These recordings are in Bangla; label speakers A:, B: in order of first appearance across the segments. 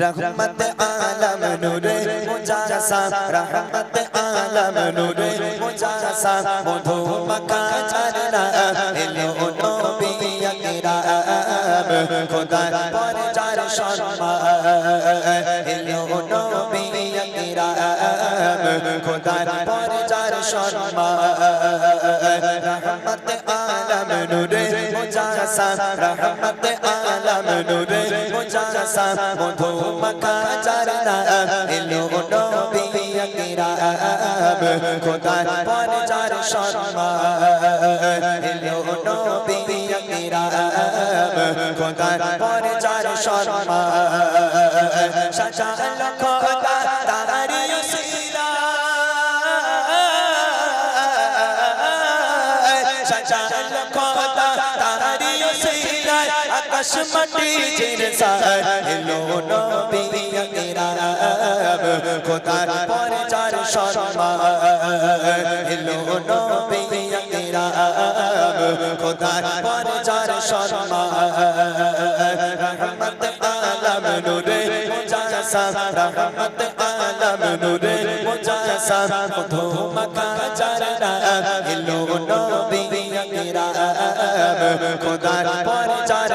A: রহমত আলম নূরে মুজাসা রহমত আলম নূরে মুজাসা মধু মকা ঝরনা এলো নবী আকরাম খোদার পর যার সম্মান এলো নবী আকরাম খোদার পর যার সম্মান রহমত আলম নূরে মুজাসা রহমত আলম নূরে মুজাসা মধু মকা ঝরনা এলো নবী আকরাম খোদার পর যার সম্মান, এলো নবী আকরাম খোদার পর যার সম্মান সাজালো খোদা আকাশ মাটি জিনসার এলো নবী আকরাম খোদার পর যার সম্মান। এলো নবী আকরাম খোদার পর যার সম্মান। রহমত আলম নূরে মুজাসা রহমত আলম নূরে মুজাসা মধু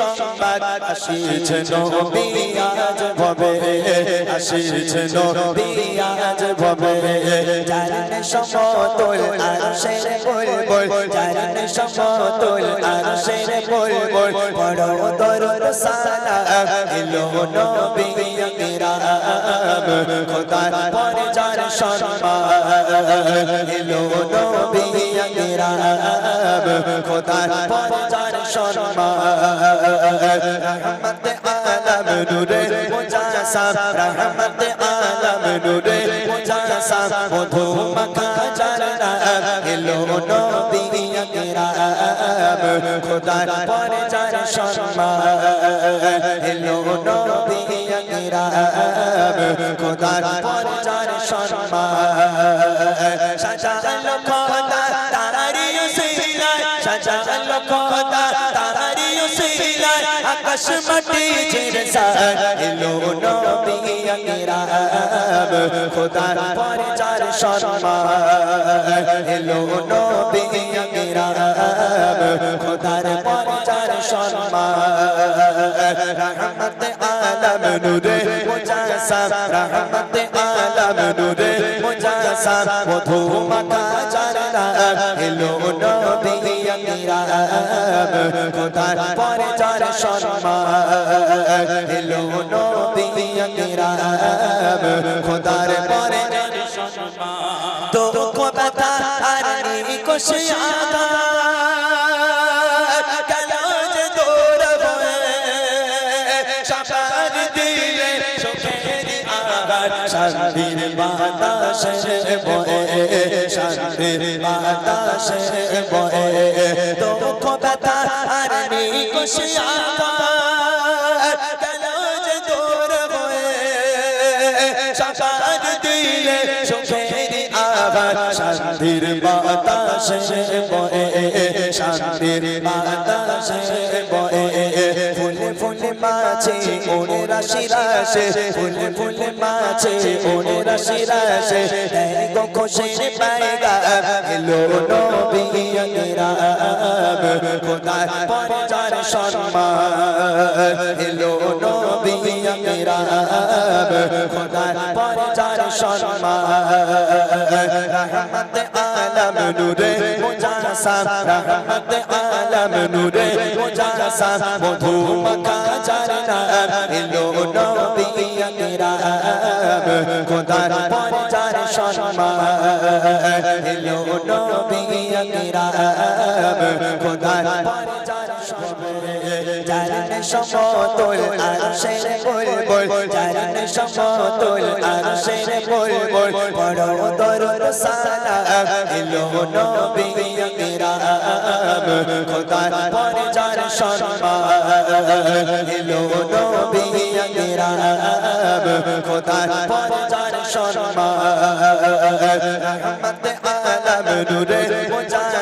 A: এ সুসংবাদ আসিছে নবী আজ ভবে আসিছে নবী আজ ভবে। জানে সমতল আর শের বলবল জানে সমতল আর শের বলবল। বড় দরদ সালা এলো নবী আকরাম খোদার পর যার সম্মান এলো নবী আকরাম খোদার পর যার সম্মান রহমত আলম নূরে মুজাসা রহমত আলম নূরে মুজাসা মধু মকা ঝরনা এলো নবী আকরাম খোদার পর যার সম্মান এলো নবী আকরাম খোদার পর সম্মান। সাজালো খোদা তারি উসিলায়। সাজালো খোদা তারি উসিলায়। আকাশ মাটি জিরসার এলো নবী আকরাম খোদার পর সম্মান, এলো নবী আকরাম খোদার পর সম্মান রহমত আলম নূরে মুজাসা রহমত আলম নূরে মুজাসা মধু মাকা ঝরনা এলো নবী আকরাম খোদার পর যার সম্মান এলো নবী আকরাম খোদার পর যার সম্মান তো কথা আর নি কোশিয়াদা শান্তির বাতাসে বয়ে, শান্তির বাতাসে বয়ে। দুঃখ, ব্যথা, আর নেই সুখের আগার শান্তির বাতাসে বয়ে, শান্তির বাতাসে। মাছে ওরে রাশি রাশে ফুলে ফুলে মাছে ওরে রাশি রাশে গো খুশির পায়গা, এলো নবী আকরাম খোদার পর সম্মান, এলো নবী আকরাম খোদার পর সম্মান, রহমত আলম, নূরে মুজাসা রহমত আলম নূরে মুজাসা মধু মকা ঝরনা এলো নবী কিরাম খোদার পরে যার সম্মান এলো নবী কিরাম খোদার পরে যার সম্মান জারনে সমতল আর শের বুলবুল জারনে সমতল আর শের বুলবুল, বড় দরদ সালাম এলো নবী কিরাম খোদার পরে যার সম্মান এলো নবী কিরাম খোদার পরে যার সম্মান, রহমত আলম, নূরে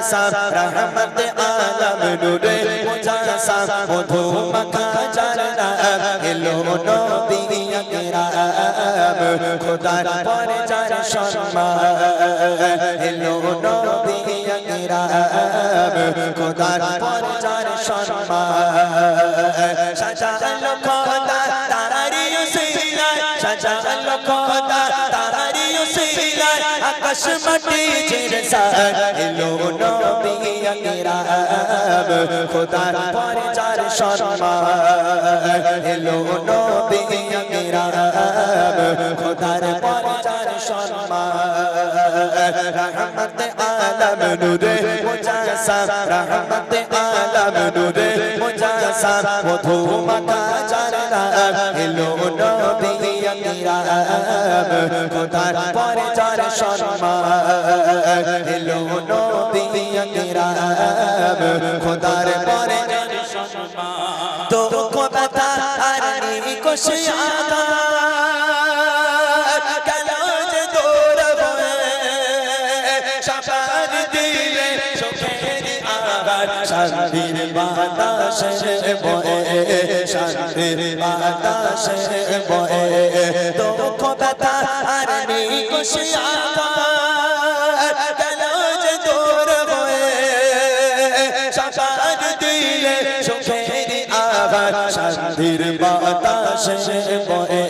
A: মুজাসাম রহমত আলম নূরে মুজাসাম মধু মাখা জানা এলো নবী কিরাম খোদার পরে যার সম্মান, এলো নবী কিরাম খোদার পরে যার সম্মান। সাজালো খোদা, তারারি উসিলায়, সাজালো খোদা, তারারি উসিলায় আকাশ মাটি জিরসান এলো নবী কিরাম খোদার পরে যার সম্মান, এলো নবী কিরাম খোদার পরে যার সম্মান। রহমত আলম নূরে মুজাসাম রহমত আলম নূরে মুজাসাম মধু মাখা জানা এলো নবী কিরাম খোদার পরে যার সম্মান এলো নবী কিরাম খোদার পরে যার সম্মান তো কথা আর নি কোশিয়াদা শান্তির বাতাসে বয়ে, শান্তির বাতাসে বয়ে। দুঃখ, ব্যথা আর নেই কুশিয়াতা কালাজ দৌড় বয়ে সাপার দিলে সুখের আবার শান্তির বাতাসে বয়ে,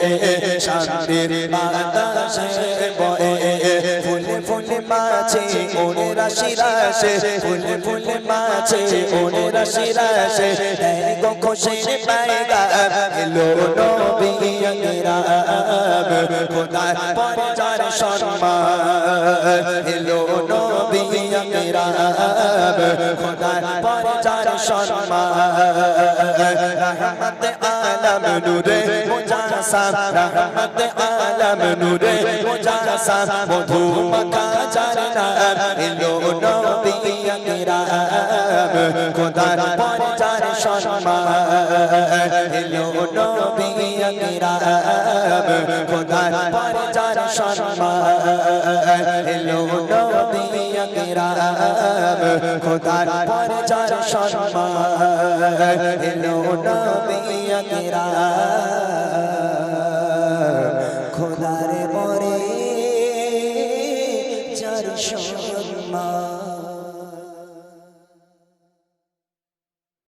A: শান্তির বাতাসে বয়ে। মাছে ওরে রাশি রাশে ফুলে ফুলে মাছে ওরে রাশি রাশে দেয় গো খুশির পায়গা এলো নবী কিরাম খোদার পরে যার সম্মান, এলো নবী কিরাম খোদার পরে যার সম্মান, রহমত আলম, নূরে মুজাসাম রহমত আলম নূরে মুজাসাম মধু মাখা জানা এলো নবী কিরাম খোদার পরে যার সম্মান। এলো নবী কিরাম খোদার পরে যার সম্মান। এলো নবী কিরাম খোদার পরে সম্মান। এলো নবী কিরাম